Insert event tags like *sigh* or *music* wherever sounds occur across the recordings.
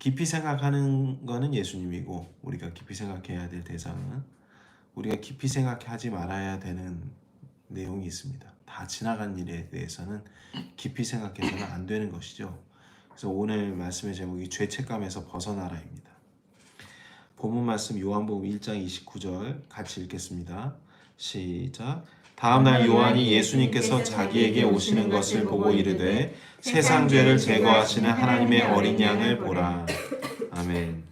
깊이 생각하는 거는 예수님이고 우리가 깊이 생각해야 될 대상은 우리가 깊이 생각하지 말아야 되는 내용이 있습니다. 다 지나간 일에 대해서는 깊이 생각해서는 안 되는 것이죠. 그래서 오늘 말씀의 제목이 죄책감에서 벗어나라입니다. 본문 말씀 요한복음 1장 29절 같이 읽겠습니다. 시작. 다음 날 요한이 예수님께서 자기에게 오시는 것을 보고 이르되 세상 죄를 제거하시는 하나님의 어린 양을 보라. 아멘.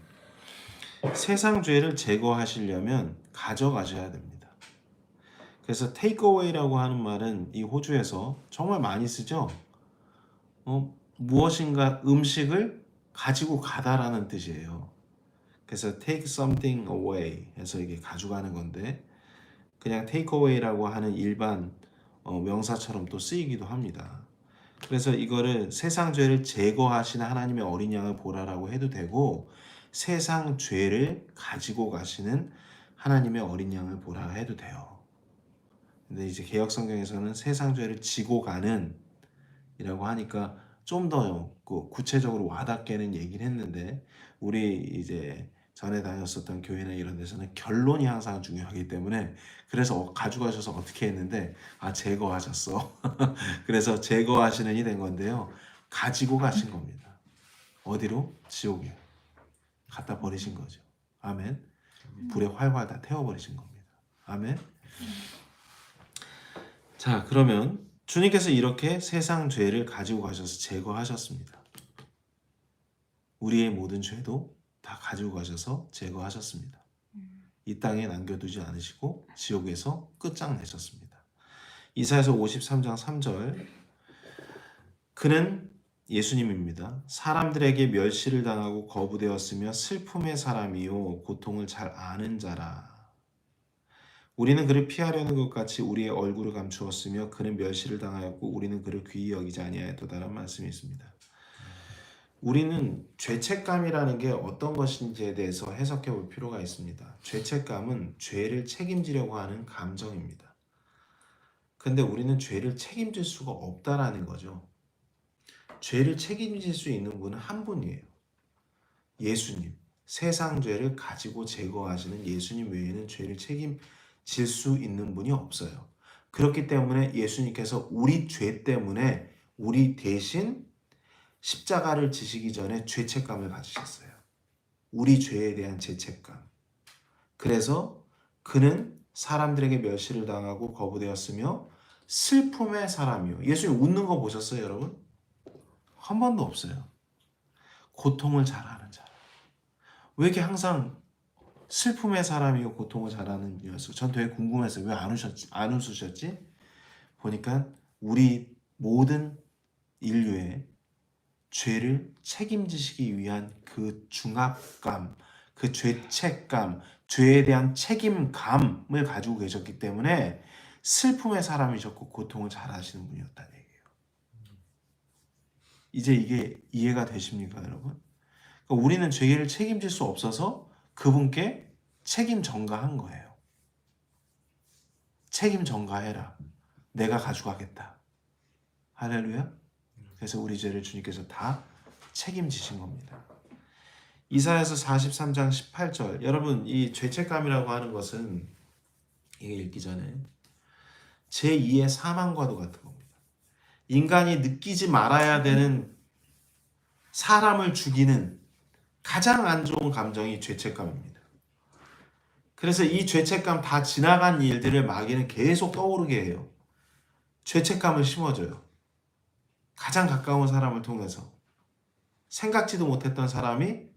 세상 죄를 제거하시려면 가져가셔야 됩니다. 그래서 take away라고 하는 말은 이 호주에서 정말 많이 쓰죠. 어, 무엇인가 음식을 가지고 가다라는 뜻이에요. 그래서 take something away 해서 이게 가져가는 건데 그냥 away라고 하는 일반 어, 명사처럼 또 쓰이기도 합니다. 그래서 이거를 세상 죄를 제거하시는 하나님의 어린 양을 보라라고 해도 되고 세상 죄를 가지고 가시는 하나님의 어린 양을 보라 해도 돼요. 근데 이제 개혁 성경에서는 세상 죄를 지고 가는 이라고 하니까 좀 더 구체적으로 와닿게는 얘기를 했는데 우리 이제 전에 다녔었던 교회나 이런 데서는 결론이 항상 중요하기 때문에 그래서 가져가셔서 어떻게 했는데 아 제거하셨어. *laughs* 그래서 제거하시는 이 된 건데요. 가지고 가신 겁니다. 어디로? 지옥에 갖다 버리신 거죠. 아멘. 불에 활활 다 태워버리신 겁니다. 아멘. 자 그러면 주님께서 이렇게 세상 죄를 가지고 가셔서 제거하셨습니다. 우리의 모든 죄도 다 가지고 가셔서 제거하셨습니다. 이 땅에 남겨두지 않으시고 지옥에서 끝장내셨습니다. 이사에서 53장 3절 그는 예수님입니다. 사람들에게 멸시를 당하고 거부되었으며 슬픔의 사람이요 고통을 잘 아는 자라. 우리는 그를 피하려는 것 같이 우리의 얼굴을 감추었으며 그는 멸시를 당하였고 우리는 그를 귀히 여기지 아니하였도다라는 말씀이 있습니다. 우리는 죄책감이라는 게 어떤 것인지에 대해서 해석해 볼 필요가 있습니다. 죄책감은 죄를 책임지려고 하는 감정입니다. 근데 우리는 죄를 책임질 수가 없다라는 거죠. 죄를 책임질 수 있는 분은 한 분이에요. 예수님. 세상 죄를 가지고 제거하시는 예수님 외에는 죄를 책임질 수 있는 분이 없어요. 그렇기 때문에 예수님께서 우리 죄 때문에 우리 대신 십자가를 지시기 전에 죄책감을 가지셨어요. 우리 죄에 대한 죄책감. 그래서 그는 사람들에게 멸시를 당하고 거부되었으며 슬픔의 사람이요. 예수님 웃는 거 보셨어요, 여러분? 한 번도 없어요. 고통을 잘 아는 자라. 왜 이렇게 항상 슬픔의 사람이요 고통을 잘 아는 녀석. 전 되게 궁금했어요. 왜 안 웃으셨지? 안 웃으셨지? 보니까 우리 모든 인류의 죄를 책임지시기 위한 그 중압감, 그 죄책감, 죄에 대한 책임감을 가지고 계셨기 때문에 슬픔의 사람이셨고 고통을 잘 아시는 분이었다는 얘기예요. 이제 이게 이해가 되십니까, 여러분? 그러니까 우리는 죄를 책임질 수 없어서 그분께 책임 전가한 거예요. 책임 전가해라. 내가 가져가겠다. 할렐루야. 그래서 우리 죄를 주님께서 다 책임지신 겁니다. 이사야서 43장 18절. 여러분 이 죄책감이라고 하는 것은 이게 읽기 전에 제2의 사망과도 같은 겁니다. 인간이 느끼지 말아야 되는 사람을 죽이는 가장 안 좋은 감정이 죄책감입니다. 그래서 이 죄책감 다 지나간 일들을 마귀는 계속 떠오르게 해요. 죄책감을 심어줘요. 가장 가까운 사람을 통해서 생각지도 못했던 사람이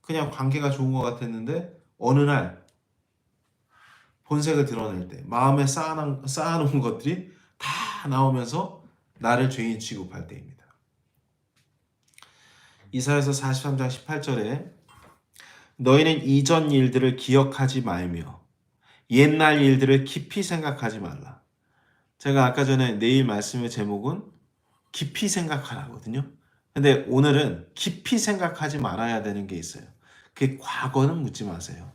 그냥 관계가 좋은 것 같았는데 어느 날 본색을 드러낼 때 마음에 쌓아놓은, 쌓아놓은 것들이 다 나오면서 나를 죄인 취급할 때입니다. 이사에서 43장 18절에 너희는 이전 일들을 기억하지 말며 옛날 일들을 깊이 생각하지 말라. 제가 아까 전에 내일 말씀의 제목은 깊이 생각하라거든요. 근데 오늘은 깊이 생각하지 말아야 되는 게 있어요. 그 과거는 묻지 마세요.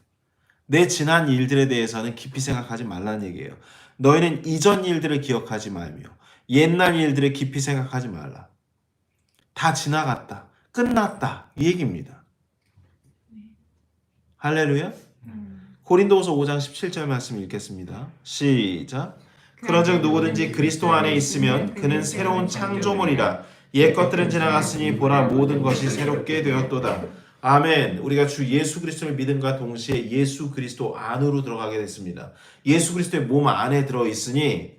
내 지난 일들에 대해서는 깊이 생각하지 말라는 얘기예요. 너희는 이전 일들을 기억하지 말며 옛날 일들을 깊이 생각하지 말라. 다 지나갔다. 끝났다. 이 얘기입니다. 할렐루야. 음. 고린도후서 5장 17절 말씀 읽겠습니다. 시작. 그런즉 누구든지 그리스도 안에 있으면 그는 새로운 창조물이라 옛 것들은 지나갔으니 보라 모든 것이 새롭게 되었도다. 아멘. 우리가 주 예수 그리스도를 믿음과 동시에 예수 그리스도 안으로 들어가게 됐습니다. 예수 그리스도의 몸 안에 들어 있으니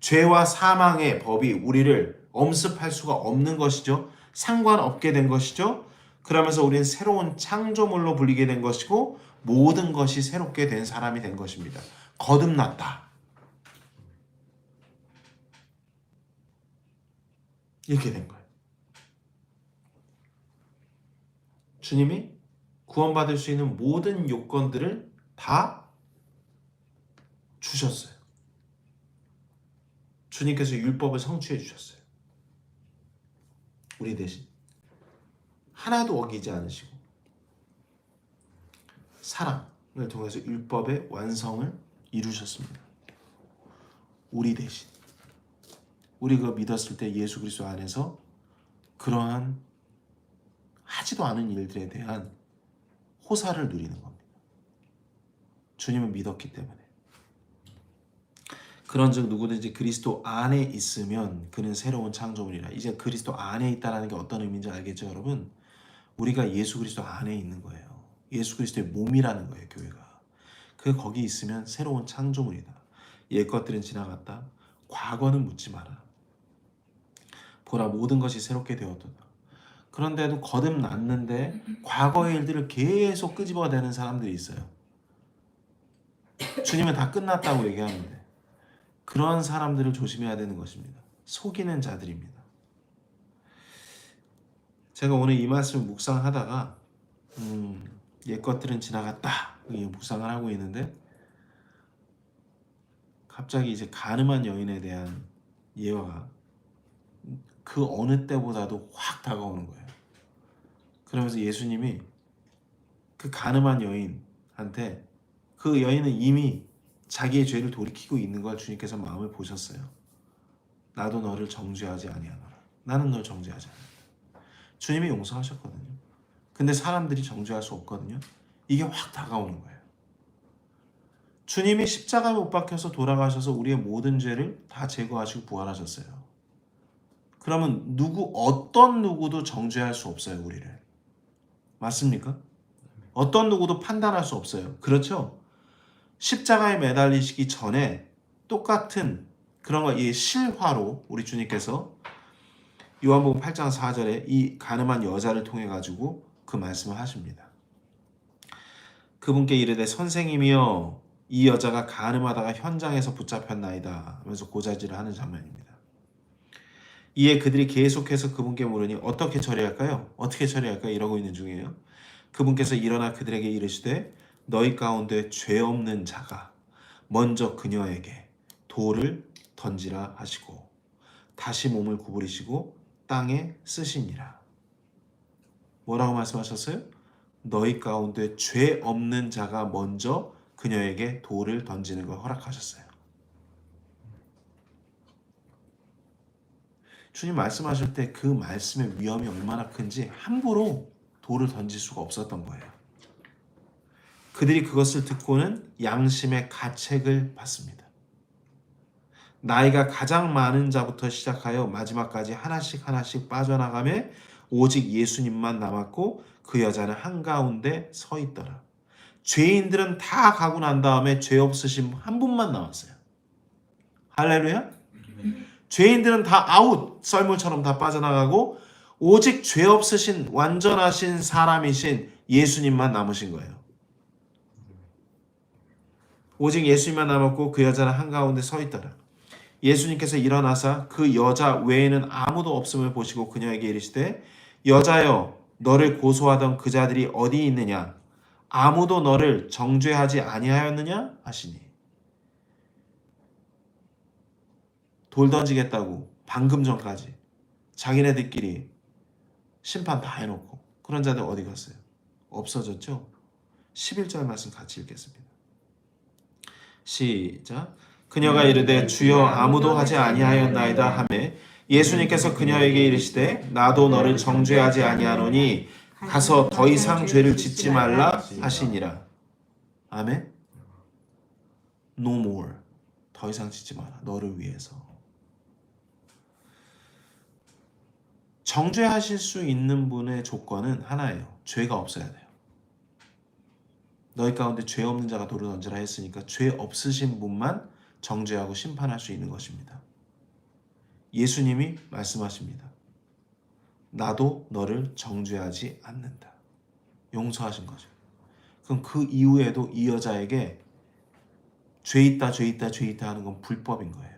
죄와 사망의 법이 우리를 엄습할 수가 없는 것이죠. 상관없게 된 것이죠. 그러면서 우리는 새로운 창조물로 불리게 된 것이고 모든 것이 새롭게 된 사람이 된 것입니다. 거듭났다. 이렇게 된 거예요. 주님이 구원받을 수 있는 모든 요건들을 다 주셨어요. 주님께서 율법을 성취해 주셨어요. 우리 대신 하나도 어기지 않으시고 사랑을 통해서 율법의 완성을 이루셨습니다. 우리 대신 우리 그 믿었을 때 예수 그리스도 안에서 그러한 하지도 않은 일들에 대한 호사를 누리는 겁니다. 주님을 믿었기 때문에. 그런즉 누구든지 그리스도 안에 있으면 그는 새로운 창조물이라. 이제 그리스도 안에 있다라는 게 어떤 의미인지 알겠죠, 여러분? 우리가 예수 그리스도 안에 있는 거예요. 예수 그리스도의 몸이라는 거예요, 교회가. 그 거기 있으면 새로운 창조물이다. 옛 것들은 지나갔다. 과거는 묻지 마라. 보라 모든 것이 새롭게 되었도다. 그런데도 거듭났는데 과거의 일들을 계속 끄집어내는 사람들이 있어요. 주님은 다 끝났다고 얘기하는데 그런 사람들을 조심해야 되는 것입니다. 속이는 자들입니다. 제가 오늘 이 말씀을 묵상하다가 음, 옛 것들은 지나갔다 이 묵상을 하고 있는데 갑자기 이제 가늠한 여인에 대한 예화가 그 어느 때보다도 확 다가오는 거예요. 그러면서 예수님이 그 가늠한 여인한테 그 여인은 이미 자기의 죄를 돌이키고 있는 걸 주님께서 마음을 보셨어요. 나도 너를 정죄하지 아니하노라. 나는 널 정죄하지 않아. 주님이 용서하셨거든요. 근데 사람들이 정죄할 수 없거든요. 이게 확 다가오는 거예요. 주님이 십자가에 못 박혀서 돌아가셔서 우리의 모든 죄를 다 제거하시고 부활하셨어요. 그러면 누구 어떤 누구도 정죄할 수 없어요, 우리를. 맞습니까? 어떤 누구도 판단할 수 없어요. 그렇죠? 십자가에 매달리시기 전에 똑같은 그런 거, 이 실화로 우리 주님께서 요한복음 8장 4절에 이 가늠한 여자를 통해 가지고 그 말씀을 하십니다. 그분께 이르되 선생님이여 이 여자가 가늠하다가 현장에서 붙잡혔나이다 하면서 고자질을 하는 장면입니다. 이에 그들이 계속해서 그분께 물으니 어떻게 처리할까요? 어떻게 처리할까요? 이러고 있는 중이에요. 그분께서 일어나 그들에게 이르시되 너희 가운데 죄 없는 자가 먼저 그녀에게 돌을 던지라 하시고 다시 몸을 구부리시고 땅에 쓰시니라. 뭐라고 말씀하셨어요? 너희 가운데 죄 없는 자가 먼저 그녀에게 돌을 던지는 걸 허락하셨어요. 주님 말씀하실 때 그 말씀의 위험이 얼마나 큰지 함부로 돌을 던질 수가 없었던 거예요. 그들이 그것을 듣고는 양심의 가책을 받습니다. 나이가 가장 많은 자부터 시작하여 마지막까지 하나씩 하나씩 빠져나가며 오직 예수님만 남았고 그 여자는 한가운데 서 있더라. 죄인들은 다 가고 난 다음에 죄 없으신 한 분만 남았어요. 할렐루야. 죄인들은 다 아웃 썰물처럼 다 빠져나가고 오직 죄 없으신 완전하신 사람이신 예수님만 남으신 거예요. 오직 예수님만 남았고 그 여자는 한가운데 서 있더라. 예수님께서 일어나사 그 여자 외에는 아무도 없음을 보시고 그녀에게 이르시되 여자여 너를 고소하던 그 자들이 어디 있느냐 아무도 너를 정죄하지 아니하였느냐 하시니 돌 던지겠다고 방금 전까지 자기네들끼리 심판 다 해놓고 그런 자들 어디 갔어요? 없어졌죠? 11절 말씀 같이 읽겠습니다. 시작. 그녀가 이르되 주여 아무도 하지 아니하였나이다 하매 예수님께서 그녀에게 이르시되 나도 너를 정죄하지 아니하노니 가서 더 이상 죄를 짓지 말라 하시니라. 아멘. No more. 더 이상 짓지 마라. 너를 위해서. 정죄하실 수 있는 분의 조건은 하나예요. 죄가 없어야 돼요. 너희 가운데 죄 없는 자가 돌을 던지라 했으니까 죄 없으신 분만 정죄하고 심판할 수 있는 것입니다. 예수님이 말씀하십니다. 나도 너를 정죄하지 않는다. 용서하신 거죠. 그럼 그 이후에도 이 여자에게 죄 있다, 죄 있다, 죄 있다 하는 건 불법인 거예요.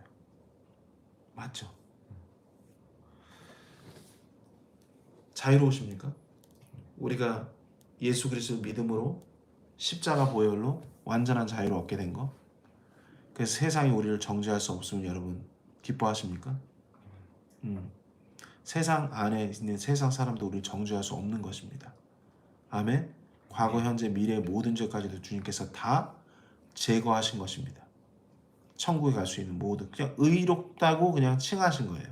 맞죠? 자유로우십니까? 우리가 예수 그리스도 믿음으로 십자가 보혈로 완전한 자유를 얻게 된 거. 그래서 세상이 우리를 정죄할 수 없으면 여러분 기뻐하십니까? 음. 세상 안에 있는 세상 사람도 우리를 정죄할 수 없는 것입니다. 아멘. 과거, 현재, 미래 모든 죄까지도 주님께서 다 제거하신 것입니다. 천국에 갈 수 있는 모든 그냥 의롭다고 그냥 칭하신 거예요.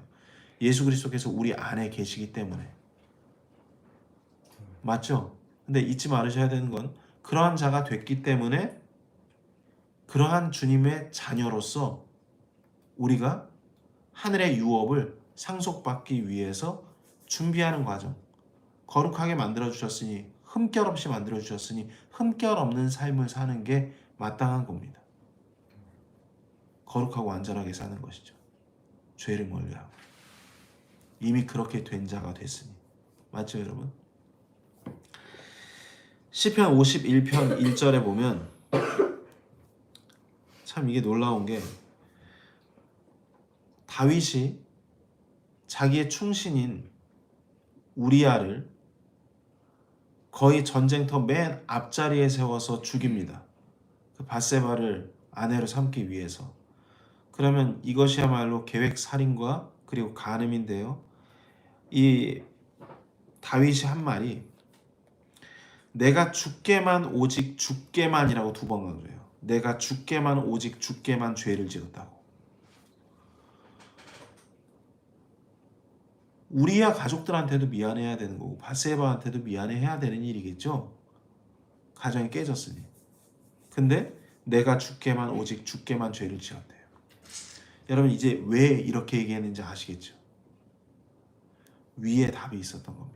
예수 그리스도께서 우리 안에 계시기 때문에 맞죠? 근데 잊지 말으셔야 되는 건 그러한 자가 됐기 때문에 그러한 주님의 자녀로서 우리가 하늘의 유업을 상속받기 위해서 준비하는 과정. 거룩하게 만들어 주셨으니 흠결 없이 만들어 주셨으니 흠결 없는 삶을 사는 게 마땅한 겁니다. 거룩하고 완전하게 사는 것이죠. 죄를 멀리하고 이미 그렇게 된 자가 됐으니 맞죠, 여러분? 시편 51편 1절에 보면 참 이게 놀라운 게 다윗이 자기의 충신인 우리아를 거의 전쟁터 맨 앞자리에 세워서 죽입니다. 그 바세바를 아내로 삼기 위해서. 그러면 이것이야말로 계획 살인과 그리고 간음인데요. 이 다윗이 한 말이 내가 죽게만 오직 죽게만이라고 두번 그래요. 내가 죽게만 오직 죽게만 죄를 지었다고. 우리야 가족들한테도 미안해야 되는 거고 바세바한테도 미안해야 되는 일이겠죠. 가정이 깨졌으니. 근데 내가 죽게만 오직 죽게만 죄를 지었대요. 여러분 이제 왜 이렇게 얘기했는지 아시겠죠? 위에 답이 있었던 겁니다.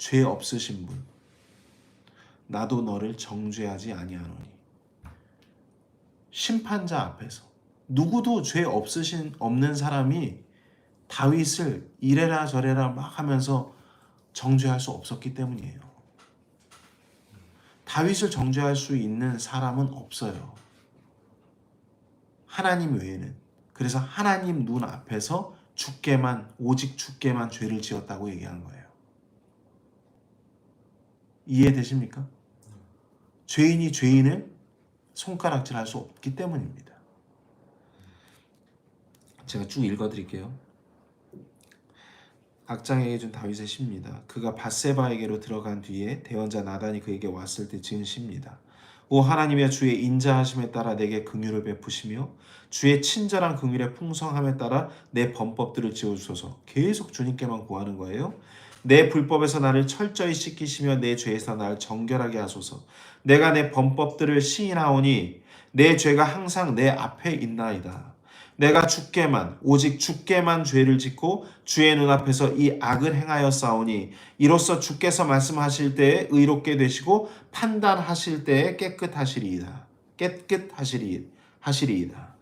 죄 없으신 분, 나도 너를 정죄하지 아니하노니. 심판자 앞에서 누구도 죄 없으신 없는 사람이 다윗을 이래라 저래라 막 하면서 정죄할 수 없었기 때문이에요. 다윗을 정죄할 수 있는 사람은 없어요. 하나님 외에는. 그래서 하나님 눈 앞에서 죽게만 오직 죽게만 죄를 지었다고 얘기하는 거예요. 이해되십니까? 죄인이 죄인을 손가락질할 수 없기 때문입니다. 제가 쭉 읽어드릴게요. 악장에게 준 다윗의 시입니다. 그가 바세바에게로 들어간 뒤에 대원자 나단이 그에게 왔을 때 지은 시입니다. 오 하나님의 주의 인자하심에 따라 내게 긍휼을 베푸시며 주의 친절한 긍휼의 풍성함에 따라 내 범법들을 지어주소서. 계속 주님께만 구하는 거예요. 내 불법에서 나를 철저히 씻기시며 내 죄에서 나를 정결하게 하소서. 내가 내 범법들을 시인하오니 내 죄가 항상 내 앞에 있나이다. 내가 죽게만 오직 죽게만 죄를 짓고 주의 눈앞에서 이 악을 행하여 싸우니 이로써 주께서 말씀하실 때에 의롭게 되시고 판단하실 때에 깨끗하시리이다. 깨끗하시리 하시리이다.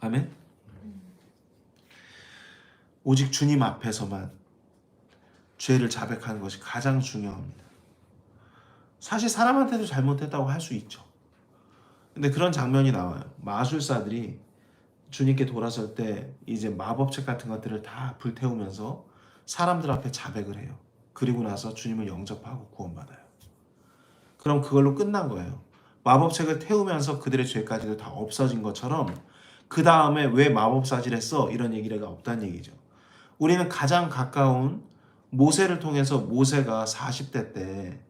아멘. 오직 주님 앞에서만 죄를 자백하는 것이 가장 중요합니다. 사실 사람한테도 잘못했다고 할 수 있죠. 근데 그런 장면이 나와요. 마술사들이 주님께 돌아설 때 이제 마법책 같은 것들을 다 불태우면서 사람들 앞에 자백을 해요. 그리고 나서 주님을 영접하고 구원받아요. 그럼 그걸로 끝난 거예요. 마법책을 태우면서 그들의 죄까지도 다 없어진 것처럼 그 다음에 왜 마법사질 했어? 이런 얘기가 없다는 얘기죠. 우리는 가장 가까운 모세를 통해서 모세가 40대 때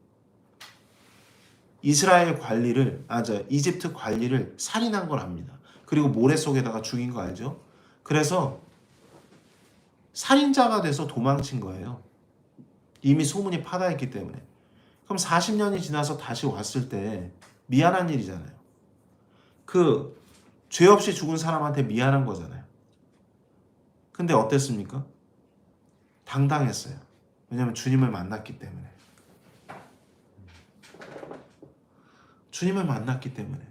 이스라엘 관리를 아 저 이집트 관리를 살인한 걸 압니다. 그리고 모래 속에다가 죽인 거 알죠? 그래서 살인자가 돼서 도망친 거예요. 이미 소문이 파다했기 때문에. 그럼 40년이 지나서 다시 왔을 때 미안한 일이잖아요. 그 죄 없이 죽은 사람한테 미안한 거잖아요. 근데 어땠습니까? 당당했어요. 왜냐하면 주님을 만났기 때문에. 주님을 만났기 때문에.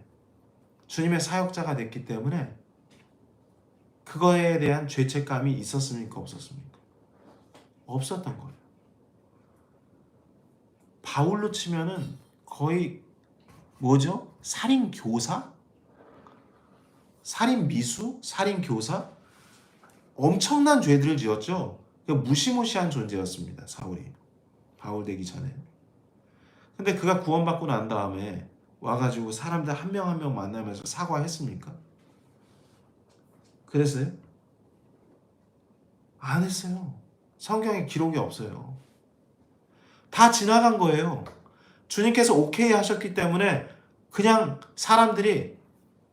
주님의 사역자가 됐기 때문에 그거에 대한 죄책감이 있었습니까? 없었습니까? 없었던 거예요. 바울로 치면은 거의 뭐죠? 살인 교사? 살인 미수? 살인 교사? 엄청난 죄들을 지었죠. 그러니까 무시무시한 존재였습니다. 사울이 바울 되기 전에. 근데 그가 구원받고 난 다음에 와가지고 사람들 한 명 한 명 만나면서 사과했습니까? 그랬어요? 안 했어요. 성경에 기록이 없어요. 다 지나간 거예요. 주님께서 오케이 하셨기 때문에 그냥 사람들이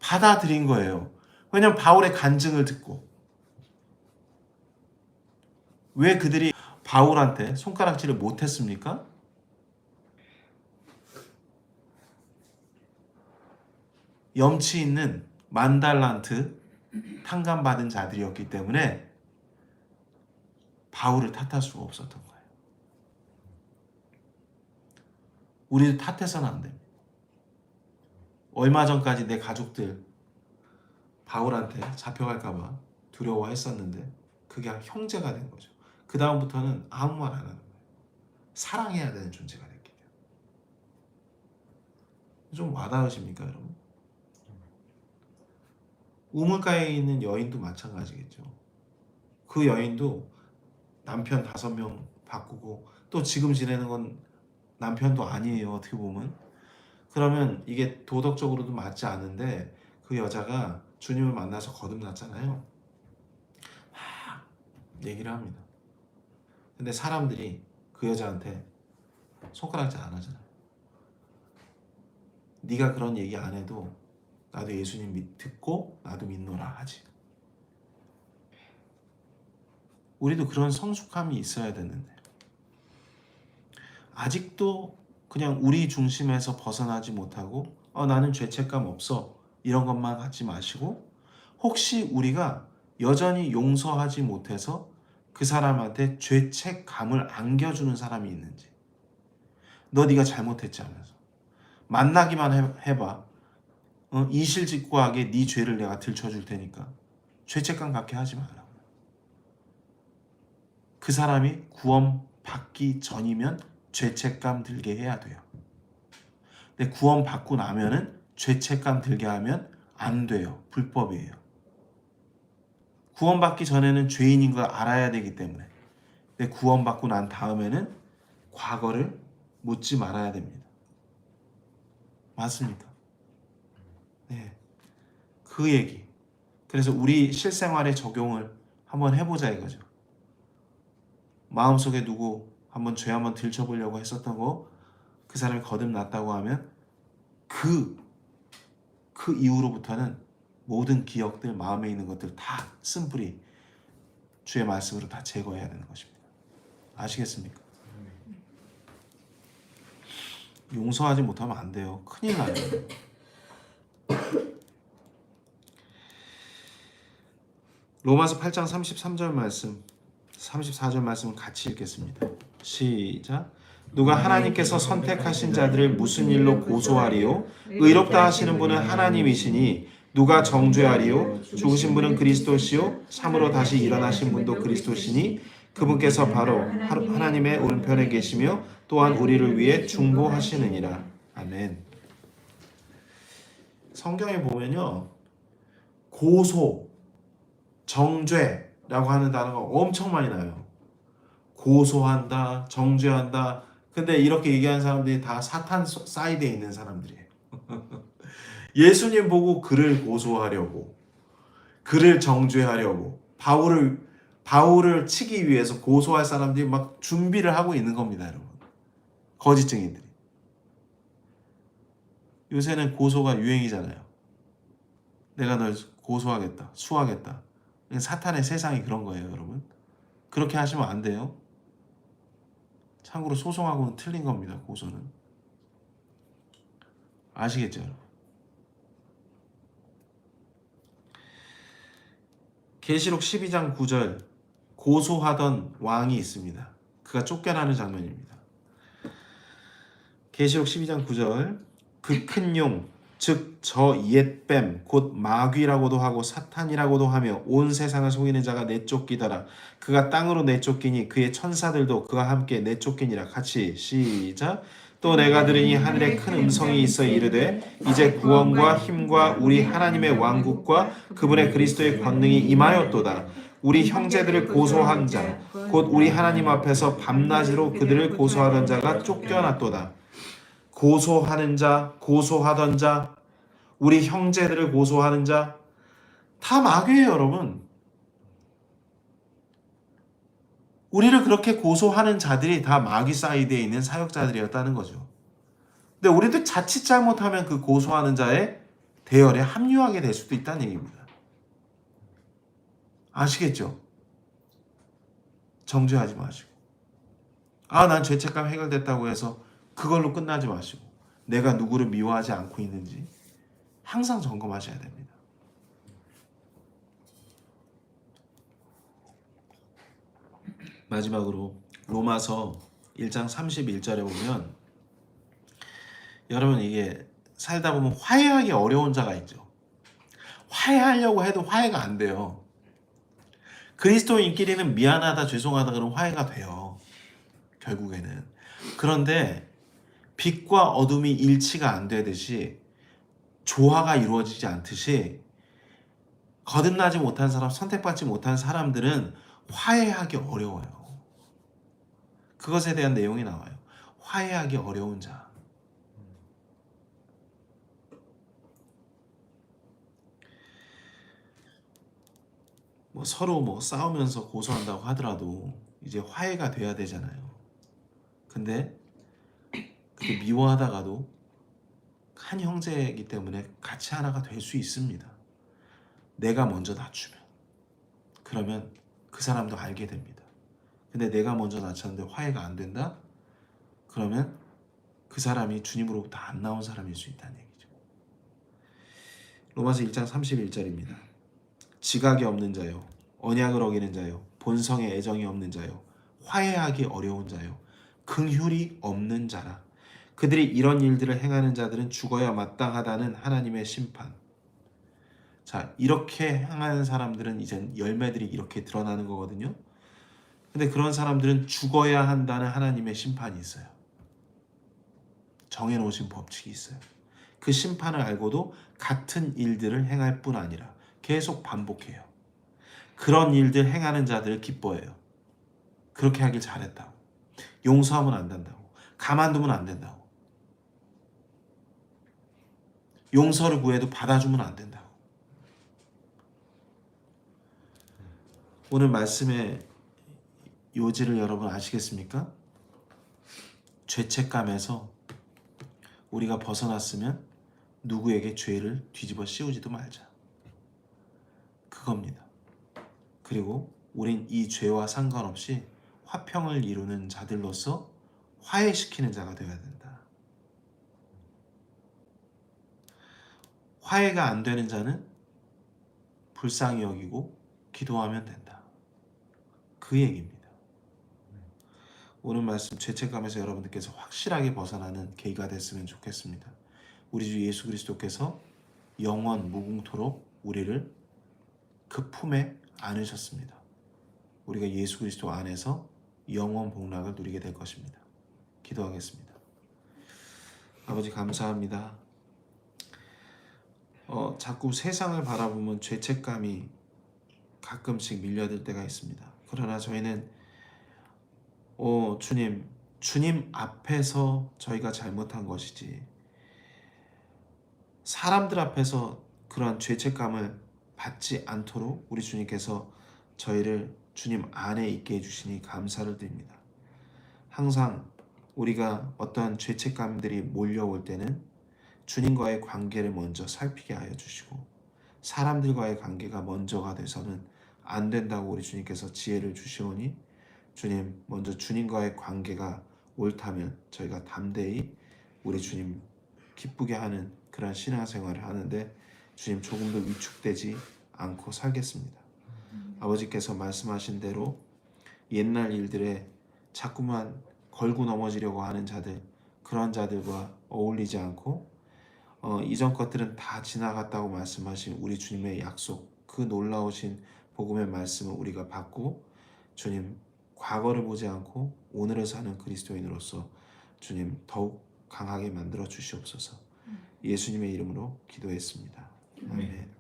받아들인 거예요. 왜냐면 바울의 간증을 듣고. 왜 그들이 바울한테 손가락질을 못했습니까? 염치 있는 만달란트 탕감받은 자들이었기 때문에 바울을 탓할 수가 없었던 거예요. 우리도 탓해서는 안 됩니다. 얼마 전까지 내 가족들 바울한테 잡혀갈까봐 두려워했었는데 그게 형제가 된 거죠. 그 다음부터는 아무 말 안 하는 거예요. 사랑해야 되는 존재가 됐기 때문에. 좀 와닿으십니까, 여러분? 우물가에 있는 여인도 마찬가지겠죠. 그 여인도 남편 다섯 명 바꾸고 또 지금 지내는 건 남편도 아니에요. 어떻게 보면. 그러면 이게 도덕적으로도 맞지 않은데 그 여자가 주님을 만나서 거듭났잖아요. 막 얘기를 합니다. 근데 사람들이 그 여자한테 손가락질 안 하잖아요. 네가 그런 얘기 안 해도 나도 예수님 믿, 듣고 나도 믿노라 하지. 우리도 그런 성숙함이 있어야 되는데 아직도 그냥 우리 중심에서 벗어나지 못하고 어, 나는 죄책감 없어 이런 것만 갖지 마시고 혹시 우리가 여전히 용서하지 못해서 그 사람한테 죄책감을 안겨주는 사람이 있는지 너 네가 잘못했지 하면서 만나기만 해, 해봐 어? 이실직고하게 네 죄를 내가 들춰줄 테니까 죄책감 갖게 하지 말라고 그 사람이 구원 받기 전이면 죄책감 들게 해야 돼요. 근데 구원 받고 나면은 죄책감 들게 하면 안 돼요. 불법이에요. 구원 받기 전에는 죄인인 걸 알아야 되기 때문에. 근데 구원 받고 난 다음에는 과거를 묻지 말아야 됩니다. 맞습니까? 네. 그 얘기. 그래서 우리 실생활에 적용을 한번 해보자 이거죠. 마음속에 누구 한번 죄 한번 들춰보려고 했었던 거 그 사람이 거듭났다고 하면 그, 그 이후로부터는 모든 기억들, 마음에 있는 것들 다 쓴뿌리 주의 말씀으로 다 제거해야 되는 것입니다. 아시겠습니까? 용서하지 못하면 안 돼요. 큰일 나요. 로마서 8장 33절 말씀 34절 말씀을 같이 읽겠습니다. 시작. 누가 하나님께서 선택하신 자들을 무슨 일로 고소하리요? 의롭다 하시는 분은 하나님이시니 누가 정죄하리요? 죽으신 분은 그리스도시요? 참으로 다시 일어나신 분도 그리스도시니 그분께서 바로 하나님의 오른편에 계시며 또한 우리를 위해 중보하시느니라. 아멘. 성경에 보면요. 고소, 정죄라고 하는 단어가 엄청 많이 나요. 고소한다, 정죄한다. 근데 이렇게 얘기하는 사람들이 다 사탄 사이드에 있는 사람들이에요. *laughs* 예수님 보고 그를 고소하려고, 그를 정죄하려고, 바울을 바울을 치기 위해서 고소할 사람들이 막 준비를 하고 있는 겁니다, 여러분. 거짓 증인들이. 요새는 고소가 유행이잖아요. 내가 널 고소하겠다, 수하겠다. 사탄의 세상이 그런 거예요, 여러분. 그렇게 하시면 안 돼요. 참고로 소송하고는 틀린 겁니다. 고소는 아시겠죠? 여러분? 계시록 12장 9절 고소하던 왕이 있습니다. 그가 쫓겨나는 장면입니다. 계시록 12장 9절 그 큰 용, 즉 저 옛뱀 곧 마귀라고도 하고 사탄이라고도 하며 온 세상을 속이는 자가 내쫓기더라. 그가 땅으로 내쫓기니 그의 천사들도 그와 함께 내쫓기니라. 같이 시작. 또 내가 들으니 하늘에 큰 음성이 있어 이르되 이제 구원과 힘과 우리 하나님의 왕국과 그분의 그리스도의 권능이 임하였도다. 우리 형제들을 고소한 자, 곧 우리 하나님 앞에서 밤낮으로 그들을 고소하던 자가 쫓겨났도다. 고소하는 자, 고소하던 자, 우리 형제들을 고소하는 자, 다 마귀예요, 여러분. 우리를 그렇게 고소하는 자들이 다 마귀 사이드에 있는 사역자들이었다는 거죠. 근데 우리도 자칫 잘못하면 그 고소하는 자의 대열에 합류하게 될 수도 있다는 얘기입니다. 아시겠죠? 정죄하지 마시고. 아, 난 죄책감 해결됐다고 해서 그걸로 끝나지 마시고. 내가 누구를 미워하지 않고 있는지 항상 점검하셔야 됩니다. 마지막으로 로마서 1장 31절에 보면 여러분 이게 살다 보면 화해하기 어려운 자가 있죠. 화해하려고 해도 화해가 안 돼요. 그리스도인끼리는 미안하다, 죄송하다 그러면 화해가 돼요. 결국에는. 그런데 빛과 어둠이 일치가 안 되듯이 조화가 이루어지지 않듯이 거듭나지 못한 사람, 선택받지 못한 사람들은 화해하기 어려워요. 그것에 대한 내용이 나와요. 화해하기 어려운 자. 뭐 서로 뭐 싸우면서 고소한다고 하더라도 이제 화해가 돼야 되잖아요. 근데 그게 미워하다가도 한 형제이기 때문에 같이 하나가 될 수 있습니다. 내가 먼저 낮추면 그러면 그 사람도 알게 됩니다. 근데 내가 먼저 낮췄는데 화해가 안 된다? 그러면 그 사람이 주님으로부터 안 나온 사람일 수 있다는 얘기죠. 로마서 1장 31절입니다. 지각이 없는 자요, 언약을 어기는 자요, 본성의 애정이 없는 자요, 화해하기 어려운 자요, 긍휼이 없는 자라. 그들이 이런 일들을 행하는 자들은 죽어야 마땅하다는 하나님의 심판. 자, 이렇게 행하는 사람들은 이제 열매들이 이렇게 드러나는 거거든요. 근데 그런 사람들은 죽어야 한다는 하나님의 심판이 있어요. 정해놓으신 법칙이 있어요. 그 심판을 알고도 같은 일들을 행할 뿐 아니라 계속 반복해요. 그런 일들 행하는 자들을 기뻐해요. 그렇게 하길 잘했다고. 용서하면 안 된다고. 가만두면 안 된다고. 용서를 구해도 받아주면 안 된다고. 오늘 말씀의 요지를 여러분 아시겠습니까? 죄책감에서 우리가 벗어났으면 누구에게 죄를 뒤집어 씌우지도 말자. 그겁니다. 그리고 우린 이 죄와 상관없이 화평을 이루는 자들로서 화해시키는 자가 되어야 된다. 화해가 안 되는 자는 불쌍히 여기고 기도하면 된다. 그 얘기입니다. 오늘 말씀 죄책감에서 여러분들께서 확실하게 벗어나는 계기가 됐으면 좋겠습니다. 우리 주 예수 그리스도께서 영원 무궁토록 우리를 그 품에 안으셨습니다. 우리가 예수 그리스도 안에서 영원 복락을 누리게 될 것입니다. 기도하겠습니다. 아버지 감사합니다. 어, 자꾸 세상을 바라보면 죄책감이 가끔씩 밀려들 때가 있습니다. 그러나 저희는 어, 주님, 주님 앞에서 저희가 잘못한 것이지 사람들 앞에서 그러한 죄책감을 받지 않도록 우리 주님께서 저희를 주님 안에 있게 해주시니 감사를 드립니다. 항상 우리가 어떠한 죄책감들이 몰려올 때는 주님과의 관계를 먼저 살피게 하여 주시고 사람들과의 관계가 먼저가 돼서는 안 된다고 우리 주님께서 지혜를 주시오니 주님 먼저 주님과의 관계가 옳다면 저희가 담대히 우리 주님 기쁘게 하는 그러한 신앙생활을 하는데 주님 조금도 위축되지 않고 살겠습니다. 아버지께서 말씀하신 대로 옛날 일들에 자꾸만 걸고 넘어지려고 하는 자들 그런 자들과 어울리지 않고 어, 이전 것들은 다 지나갔다고 말씀하신 우리 주님의 약속 그 놀라우신 복음의 말씀을 우리가 받고 주님 과거를 보지 않고 오늘을 사는 그리스도인으로서 주님 더욱 강하게 만들어 주시옵소서 예수님의 이름으로 기도했습니다. 아멘.